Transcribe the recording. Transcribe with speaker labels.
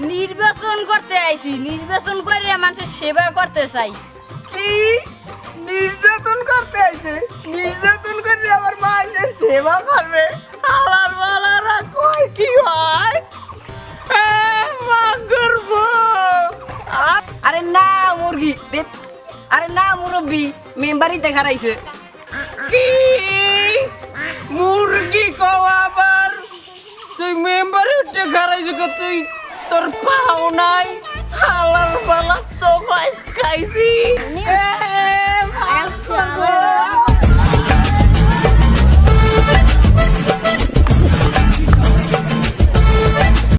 Speaker 1: নির্বাচন করতে আইছি নির্বাচন করে মানুষের সেবা করতে চাই।
Speaker 2: কি? নির্যাতন করতে আইছে? নির্যাতন করে আমার মা এসে সেবা করবে? আলার বালারা কই কি হয়? এ, মা করব
Speaker 3: আরে না মুরগি। আরে না মুরব্বি। মেম্বারই দেখা রাইছে
Speaker 2: কি? মুরগি কও আবার? তুই মেম্বারে উঠে খারাইছো কে তুই? তোর পাও নাই হালার বালা তো খাইছি এ, মা করব।